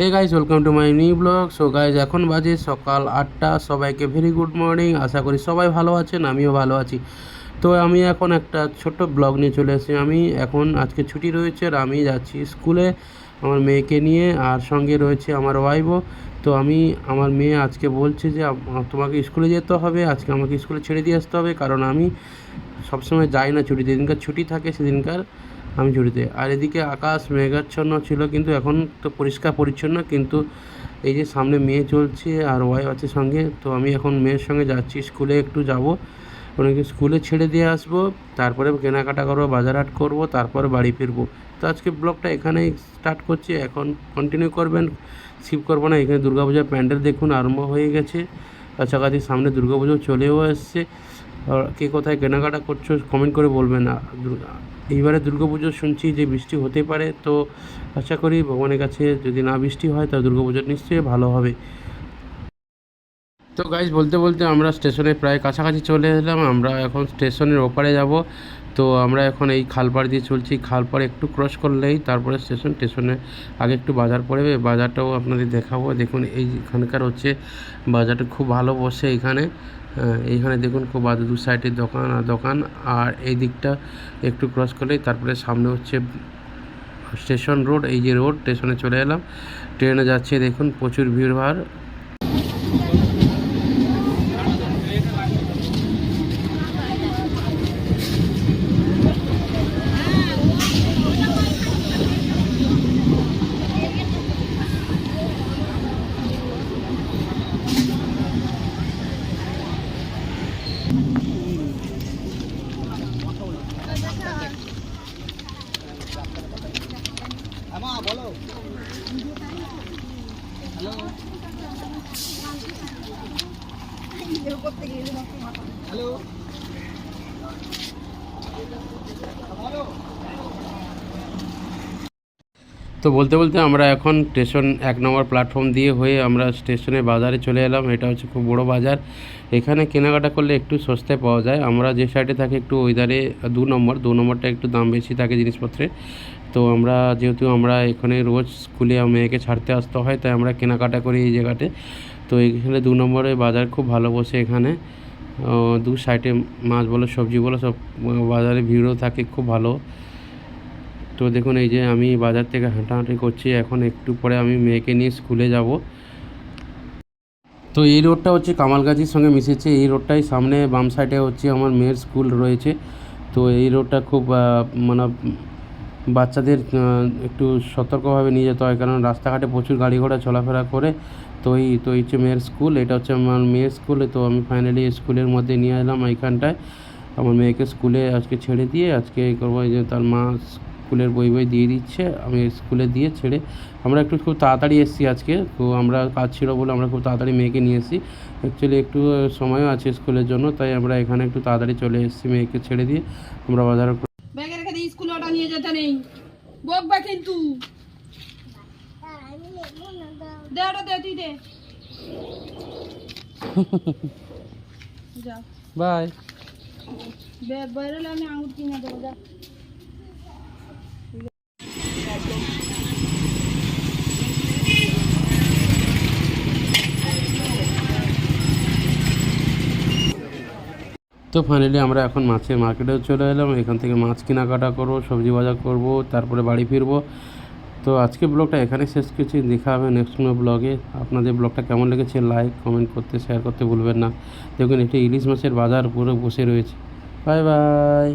Hey guys welcome to my new blog so guys এখন বাজে সকাল আটটা। সবাইকে ভেরি গুড মর্নিং আশা করি সবাই ভালো আছেন, আমিও ভালো আছি। তো আমি এখন একটা ছোট্ট ব্লগ নিয়ে চলে এসেছি। আমি এখন আজকে ছুটি রয়েছে আর আমি যাচ্ছি স্কুলে আমার মেয়েকে নিয়ে আর সঙ্গে রয়েছে আমার ওয়াইফও তো আমি, আমার মেয়ে আজকে বলছে যে তোমাকে স্কুলে যেতে হবে। আজকে আমাকে স্কুলে ছেড়ে দিয়ে আসতে হবে। কারণ আমি সবসময় যাই না ছুটি যেদিনকার ছুটি থাকে সেদিনকার আমি ছুটিতে আর এদিকে আকাশ মেঘাচ্ছন্ন ছিল, কিন্তু এখন তো পরিষ্কার পরিচ্ছন্ন, কিন্তু এই যে সামনে মেয়ে চলছে আর ওয়াই আছে সঙ্গে, তো আমি এখন মেয়ের সঙ্গে যাচ্ছি, স্কুলে একটু যাব। ওনাকে স্কুলে ছেড়ে দিয়ে আসব, তারপরে কেনাকাটা করব, বাজার হাট করব, তারপরে বাড়ি ফিরবো। তো আজকে ব্লগটা এখানেই স্টার্ট করছি, এখন কন্টিনিউ করবেন স্কিপ করব না, এখানে দুর্গাপূজার প্যান্ডেল দেখুন, আরম্ভ হয়ে গেছে। কাছাকাছি সামনে দুর্গাপুজো চলেও এসছে। কে কোথায় কেনাকাটা করছ কমেন্ট করে বলবেন। না এইবারে দুর্গাপুজো শুনছি যে বৃষ্টি হতে পারে, তো আশা করি ভগবানের কাছে যদি না বৃষ্টি হয়, তাহলে দুর্গাপুজো নিশ্চয়ই ভালো হবে। তো গাইজ বলতে বলতে আমরা স্টেশনে প্রায় কাছাকাছি চলে এলাম, আমরা এখন স্টেশনের ওপারে যাব। তো আমরা এখন এই খালপাড় দিয়ে চলছি। খালপাড় একটু ক্রস করলেই তারপরে স্টেশন স্টেশনে আগে একটু বাজার পড়বে বাজারটাও আপনাদের দেখাবো। দেখুন, এই এখানকার হচ্ছে বাজারটা খুব ভালো বসে এখানে। এইখানে দেখুন খুব বাজার দু সাইডে দোকান আর দোকান। আর এই দিকটা একটু ক্রস করলেই তারপরে সামনে হচ্ছে স্টেশন রোড এই যে রোড স্টেশনে চলে এলাম। ট্রেনে যাচ্ছে, দেখুন প্রচুর ভিড়ভাড় তো বলতে বলতে আমরা এখন স্টেশন এক নম্বর প্ল্যাটফর্ম দিয়ে হয়ে আমরা স্টেশনে বাজারে চলে এলাম। এটা হচ্ছে খুব বড় বাজার। এখানে কেনাকাটা করলে একটু সস্তায় পাওয়া যায়। আমরা যে সাইডে থাকি একটু ওই ধারে দু নম্বর, দু নম্বরটা একটু দাম বেশি থাকে জিনিসপত্রে তো আমরা, যেহেতু আমরা এখানে রোজ স্কুলে মেয়েকে ছাড়তে আসতে হয়, তাই আমরা কেনাকাটা করি এই জায়গাতে। তো এখানে দু নম্বরে বাজার খুব ভালো বসে এখানে। দু সাইডে মাছ বলো, সবজি বলো, সব বাজারে ভিড়ও থাকে, খুব ভালো। তো দেখুন, এই যে আমি বাজার থেকে হাঁটাহাঁটি করছি, এখন একটু পরে আমি মেয়েকে নিয়ে স্কুলে যাব। তো এই রোডটা হচ্ছে কামালগাছির সঙ্গে মিশেছে। এই রোডটাই সামনে বাম সাইডে হচ্ছে আমার মেয়ের স্কুল রয়েছে। তো এই রোডটা খুব মানে বাচ্চাদের একটু সতর্কভাবে নিয়ে যেতে হয়। কারণ রাস্তাঘাটে প্রচুর গাড়ি ঘোড়া চলাফেরা করে তো এই, তো হচ্ছে মেয়ের স্কুল। এটা হচ্ছে আমার মেয়ের স্কুল। তো আমি ফাইনালি স্কুলের মধ্যে নিয়ে এলাম এইখানটায়। আমার মেয়েকে স্কুলে আজকে ছেড়ে দিয়ে, আজকে করব যে তার মা স্কুলের বই বই দিয়ে দিচ্ছে, আমি স্কুলে দিয়ে ছেড়ে আমরা একটু খুব তাড়াতাড়ি এসেছি আজকে। তো আমরা কাজ ছিল বলে আমরা খুব তাড়াতাড়ি মেয়েকে নিয়ে এসেছি। অ্যাকচুয়ালি একটু সময়ও আছে স্কুলের জন্য, তাই আমরা এখানে একটু তাড়াতাড়ি চলে এসেছি মেয়েকে ছেড়ে দিয়ে। আমরা বাজার স্কুলে ওটা নিয়ে যেতে নেই। বকবে কিন্তু। দে ওটা দে তুই দে। যা। বাই। বে- বেরোলে আমি আঙুর কিনে দেবো যা। তো ফাইনালি আমরা এখন মাছের মার্কেটেও চলে এলাম। এখান থেকে মাছ কেনাকাটা করব, সবজি বাজার করব, তারপরে বাড়ি ফিরবো। তো আজকে ব্লগটা এখানে শেষ করছি। দেখা হবে নেক্সট কোনো ব্লগে আপনাদের ব্লগটা কেমন লেগেছে লাইক কমেন্ট করতে শেয়ার করতে ভুলবেন না। দেখুন, একটি ইলিশ মাছের বাজার পুরো বসে রয়েছে। Bye bye